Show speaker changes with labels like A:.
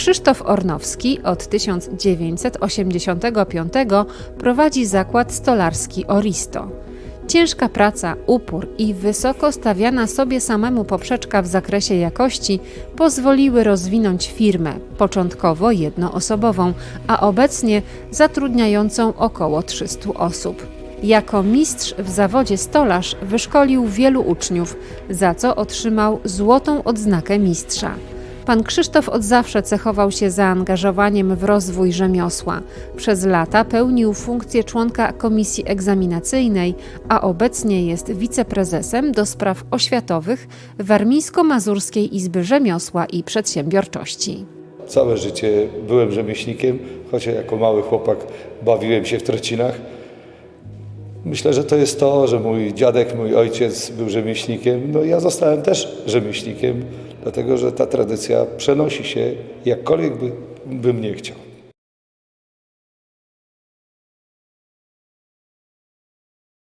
A: Krzysztof Ornowski od 1985 prowadzi zakład stolarski Oristo. Ciężka praca, upór i wysoko stawiana sobie samemu poprzeczka w zakresie jakości pozwoliły rozwinąć firmę, początkowo jednoosobową, a obecnie zatrudniającą około 300 osób. Jako mistrz w zawodzie stolarz wyszkolił wielu uczniów, za co otrzymał złotą odznakę mistrza. Pan Krzysztof od zawsze cechował się zaangażowaniem w rozwój rzemiosła. Przez lata pełnił funkcję członka komisji egzaminacyjnej, a obecnie jest wiceprezesem do spraw oświatowych Warmińsko-Mazurskiej Izby Rzemiosła i Przedsiębiorczości.
B: Całe życie byłem rzemieślnikiem, chociaż jako mały chłopak bawiłem się w trocinach. Myślę, że to jest to, że mój dziadek, mój ojciec był rzemieślnikiem. No ja zostałem też rzemieślnikiem, dlatego że ta tradycja przenosi się jakkolwiek by, bym nie chciał.